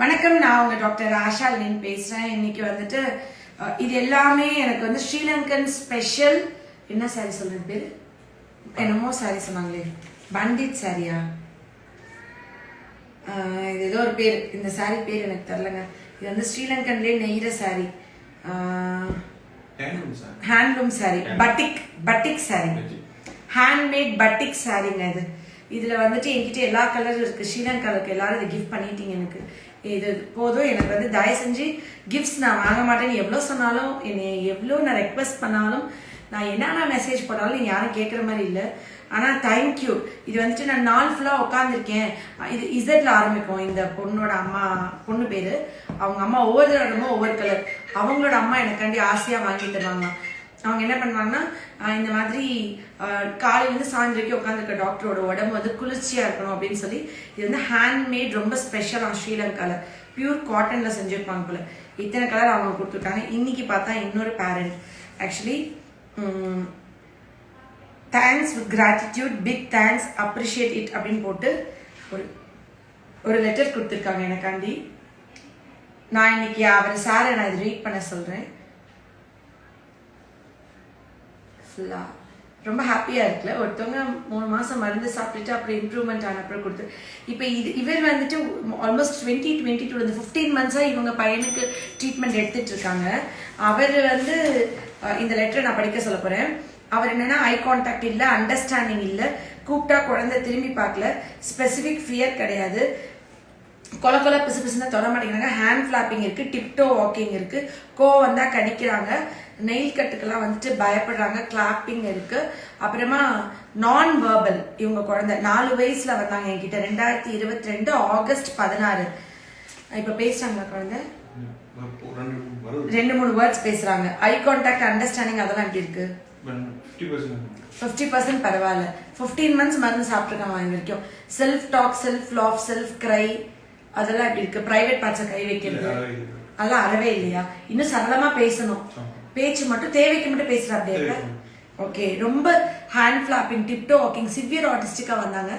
வணக்கம் நான் உங்க டாக்டர் ஆஷாலின் பேசுறேன். இன்னைக்கு வந்துட்டு இது எல்லாமே எனக்கு வந்து ஸ்ரீலங்கன் ஸ்பெஷல். என்ன சாரி சொல்றது பேரு? என்னமோ சாரி சொன்னாங்களே. பண்டிட் சாரியா இது ஏதோ ஒரு பேர். இந்த சாரி பேர் எனக்கு தெரிலங்க இது வந்து ஸ்ரீலங்கன்லேயே நெய்கிற sari handloom sir batik batik sari. Handmade batik சாரிங்க இது. இதுல வந்துட்டு என்கிட்ட எல்லா கலரும் இருக்கு. ஸ்ரீலங்காவுக்கு எல்லாரும் இதை கிஃப்ட் பண்ணிட்டீங்க எனக்கு. இது போதும். எனக்கு வந்து தயவு செஞ்சு கிஃப்ட்ஸ் நான் வாங்க மாட்டேன்னு எவ்வளோ சொன்னாலும் என்னை எவ்வளோ நான் ரெக்வஸ்ட் பண்ணாலும் நான் என்னென்ன மெசேஜ் பண்ணாலும் நீங்கள் யாரும் கேட்குற மாதிரி இல்லை. ஆனால் தேங்க்யூ இது வந்துட்டு நான் நாள் ஃபுல்லாக உட்காந்துருக்கேன் இது இசட்ல ஆரம்பிக்கும். இந்த பொண்ணோட அம்மா பொண்ணு பேர். அவங்க அம்மா ஒவ்வொரு இடமும் ஒவ்வொரு கலர் அவங்களோட அம்மா எனக்காண்டி ஆசையாக வாங்கி தருவாங்க அவங்க என்ன பண்ணுவாங்கன்னா இந்த மாதிரி காலையிலேருந்து சாயந்தரைக்கும் உட்காந்துருக்க டாக்டரோட உடம்பு வந்து குளிர்ச்சியாக இருக்கணும் அப்படின்னு சொல்லி இது வந்து ஹேண்ட்மேட் ரொம்ப ஸ்பெஷலாக ஸ்ரீலங்காவில் பியூர் காட்டனில் செஞ்சுருப்பாங்க போல. இத்தனை கலர் அவங்க கொடுத்துருக்காங்க. இன்னைக்கு பார்த்தா இன்னொரு parent actually thanks with gratitude big thanks appreciate it அப்படின்னு போட்டு ஒரு ஒரு லெட்டர் கொடுத்துருக்காங்க எனக்காண்டி. நான் இன்னைக்கு அவர் சாரை நான் இது ரீட் பண்ண சொல்கிறேன் ஃபுல்லாக ரொம்ப ஹாப்பியாக இருக்குல்ல ஒருத்தவங்க மூணு மாதம் மருந்து சாப்பிட்டுட்டு அப்புறம் இம்ப்ரூவ்மெண்ட் ஆனப்புறம் கொடுத்து. இப்போ இது இவர் வந்துட்டு ஆல்மோஸ்ட் டுவெண்ட்டி டுவெண்ட்டி டூ இந்த ஃபிஃப்டீன் மந்த்ஸாக இவங்க பையனுக்கு ட்ரீட்மெண்ட் எடுத்துட்டு இருக்காங்க. அவர் வந்து இந்த லெட்டரை நான் படிக்க சொல்ல போகிறேன் அவர் என்னன்னா ஐ கான்டாக்ட் இல்லை அண்டர்ஸ்டாண்டிங் இல்லை. கூப்பிட்டா குழந்தை திரும்பி பார்க்கல. ஸ்பெசிஃபிக் ஃபியர் கிடையாது. கொல கொல பிசு பிசுன்னு தொட மாட்டேங்கிறாங்க. ஹேண்ட் ஃபிளாப்பிங் இருக்குது டிப்டோ வாக்கிங் இருக்குது கோ வந்தால் கடிக்கிறாங்க. நெயில் கட்டுக்கெல்லாம் வந்துட்டு பயப்படுறாங்க. கிளாப்பிங் இருக்குது அப்புறமா நான் வேர்பல் இவங்க குழந்தை நாலு வயசில் வந்தாங்க என்கிட்ட. ரெண்டாயிரத்தி இருபத்தி ரெண்டு ஆகஸ்ட் பதினாறு. இப்போ பேசுகிறாங்களா குழந்தை? ரெண்டு மூணு வேர்ட்ஸ் பேசுகிறாங்க ஐ கான்டாக்ட் அண்டர்ஸ்டாண்டிங் அதெல்லாம் எப்படி இருக்குது ஃபிஃப்டி பர்சன்ட் ஃபிஃப்டி பர்சன்ட் பரவாயில்ல. ஃபிஃப்டீன் மந்த்ஸ் மருந்து சாப்பிட்ருக்காங்க இது வரைக்கும். Self talk self laugh self cry அதெல்லாம் எப்படி இருக்கு? பிரைவேட் பார்ட்ஸை கை வைக்கிறது. அதெல்லாம் அறவே இல்லையா? இன்னும் சரளமா பேசணும். பேச்சு மட்டும் தேவைக்கு மட்டும் பேசுற அப்படியே தேவைக்கு. ஓகே ரொம்ப hand flapping tiptoe walking severe ஆட்டிஸ்டிக்கா வந்தாங்க.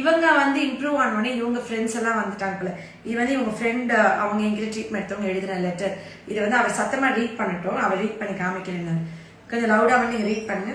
இவங்க வந்து இம்ப்ரூவ் ஆனோடனே இவங்க ஃப்ரெண்ட்ஸ் எல்லாம் வந்துட்டாங்க போல. இது வந்து இவங்க ஃப்ரெண்ட் அவங்க எங்கிட்ட ட்ரீட்மெண்ட் எடுத்தவங்க எழுதின லெட்டர் இதை வந்து அவர் சத்தமா ரீட் பண்ணட்டும். அவர் ரீட் பண்ணி காமிக்கிறேன். கொஞ்சம் லவுடா வந்து நீங்க ரீட் பண்ணுங்க.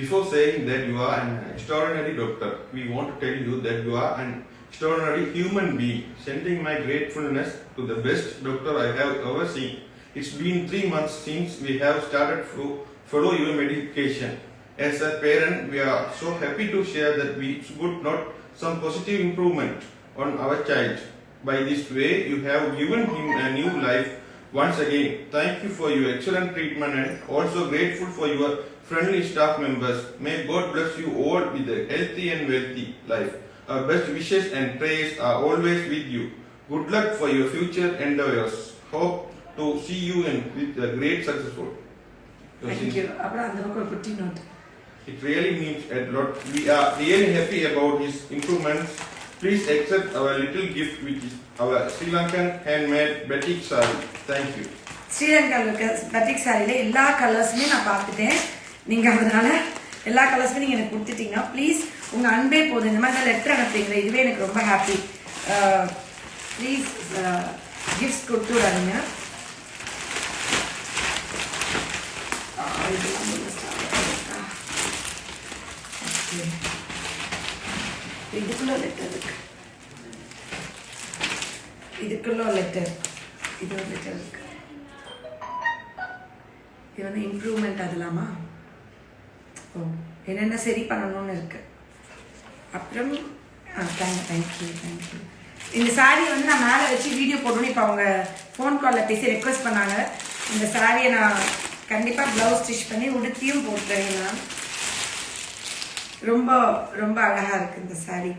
Before saying that you are an extraordinary doctor, we want to tell you that you are an extraordinary human being, sending my gratefulness to the best doctor I have ever seen. It's been three months since we have started to follow your medication. As a parent, we are so happy to share that we could not some positive improvement on our child. By this way, you have given him a new life once again. Thank you for your excellent treatment and also grateful for your friendly staff members. May God bless you all with a healthy and wealthy life. Our best wishes and prayers are always with you. Good luck for your future endeavors. Hope to see you in with a great successful. Thank you அப்புறம் அந்த பக்கம் ஒரு குட்டி note It really means a lot. We are really happy about his improvements. Please accept our little gift, which is our Sri Lankan handmade batik sari. Thank you. ஸ்ரீலங்காவில் இருக்க பட்டிக் சாரியில எல்லா கலர்ஸுமே நான் பார்த்துட்டேன் நீங்க அதனால எல்லா கலர்ஸுமே நீங்க எனக்கு கொடுத்துட்டீங்க ப்ளீஸ் உங்க அன்பே போதும். இந்த மாதிரி லெட்டர் அனுப்புறீங்களா இதுவே எனக்கு ரொம்ப ஹாப்பி ப்ளீஸ் கிஃப்ட்ஸ் கொடுத்து விடாதீங்க. ஆ, இதுக்குள்ள லெட்டர் இருக்கு. இதுக்குள்ள லெட்டர் இது ஒரு லெட்டர் இருக்கு. இது வந்து இம்ப்ரூவ்மெண்ட் அதலாமா ஓ என்னென்ன சரி பண்ணணும்னு இருக்குது அப்புறம் ஆ தேங்க் தேங்க்யூ தேங்க்யூ இந்த சாரியை வந்து நான் மேலே வச்சு வீடியோ போடணும் இப்போ அவங்க ஃபோன் காலில் பேசி ரெக்வஸ்ட் பண்ணாங்க. இந்த சாரியை நான் கண்டிப்பாக ப்ளவுஸ் ஸ்டிச் பண்ணி உடுத்தியும் போட்டுறேன் நான் ரொம்ப ரொம்ப அழகாக இருக்குது இந்த saree.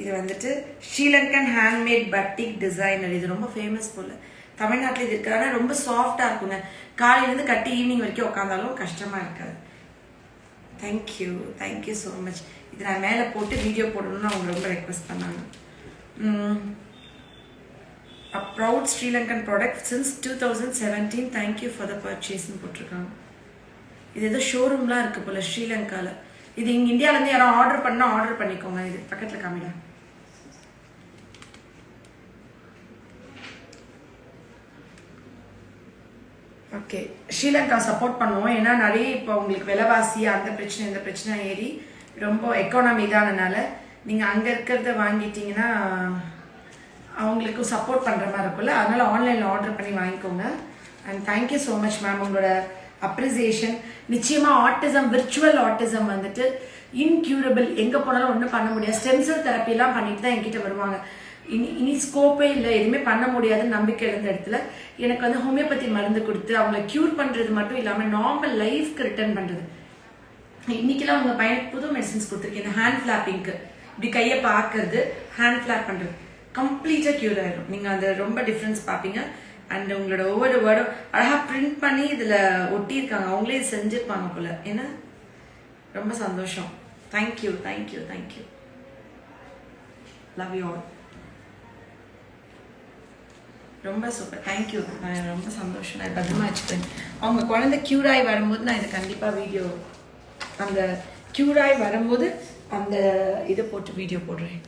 இது வந்துட்டு ஸ்ரீலங்கன் ஹேண்ட்மேட் பட்டிக் டிசைனர் இது ரொம்ப ஃபேமஸ் போல். தமிழ்நாட்டில் இது இருக்கு ரொம்ப சாஃப்டாக இருக்குங்க காலையிலேருந்து கட்டி ஈவினிங் வரைக்கும் உட்காந்தாலும் கஷ்டமாக இருக்காது. தேங்க்யூ தேங்க்யூ ஸோ மச் இது நான் மேலே போட்டு வீடியோ போடணும்னு அவங்க ரொம்ப ரெக்வஸ்ட் பண்ணாங்க. A proud Sri Lankan product since two thousand seventeen thank you for the பர்ச்சேஸ்னு போட்டிருக்காங்க. இது ஏதோ ஷோரூம்லாம் இருக்குது போல் ஸ்ரீலங்காவில் இது இங்கே இந்தியாவிலேருந்து யாரும் ஆர்டர் பண்ணால் ஆர்டர் பண்ணிக்கோங்க. இது பக்கத்தில் காமிடா ஓகே ஸ்ரீலங்கா சப்போர்ட் பண்ணுவோம். ஏன்னா நிறைய இப்போ உங்களுக்கு விலைவாசி அந்த பிரச்சனை இந்த பிரச்சனை ஏறி ரொம்ப எக்கானமி தானனால நீங்கள் அங்கே இருக்கிறத வாங்கிட்டீங்கன்னா அவங்களுக்கு சப்போர்ட் பண்ணுற மாதிரி இருக்கும்ல. அதனால் ஆன்லைனில் ஆர்டர் பண்ணி வாங்கிக்கோங்க. And thank you so much ma'am உங்களோட அப்ரிசியேஷன் நிச்சயமாக ஆட்டிசம் விர்ச்சுவல் ஆட்டிசம் வந்துட்டு இன்க்யூரபிள் எங்கே போனாலும் ஒன்றும் பண்ண முடியாது. ஸ்டெம்செல் தெரப்பிலாம் பண்ணிட்டு தான் என்கிட்ட வருவாங்க. இனி இனி ஸ்கோப்பே இல்லை. எதுவுமே பண்ண முடியாதுன்னு நம்பிக்கை இருந்த இடத்துல எனக்கு வந்து ஹோமியோபதி மருந்து கொடுத்து அவங்கள க்யூர் பண்ணுறது மட்டும் இல்லாமல் நார்மல் லைஃப்க்கு ரிட்டர்ன் பண்ணுறது இன்னைக்கெல்லாம் உங்கள் பையனுக்கு புது மெடிசன்ஸ் கொடுத்துருக்கேன். இந்த ஹேண்ட் ஃபிளாப்பிங்க்கு இப்படி கையை பார்க்கறது ஹேண்ட் ஃபிளாப் பண்றது. கம்ப்ளீட்டாக க்யூர் ஆயிடும் நீங்க அந்த ரொம்ப டிஃப்ரென்ஸ் பார்ப்பீங்க. அண்ட் உங்களோட ஒவ்வொரு வேர்டும் அழகா பிரிண்ட் பண்ணி இதுல ஒட்டியிருக்காங்க. அவங்களே இது செஞ்சிருப்பாங்க போல. ஏன்னா ரொம்ப சந்தோஷம். Thank you thank you thank you love you all ரொம்ப சூப்பர் தேங்க்யூ நான் ரொம்ப சந்தோஷம். நான் பத்திரமா வச்சுப்பேன். அவங்க குழந்தை க்யூராகி வரும்போது நான் இது கண்டிப்பாக வீடியோ அந்த க்யூராகி வரும்போது அந்த இதை போட்டு வீடியோ போடுறேன்.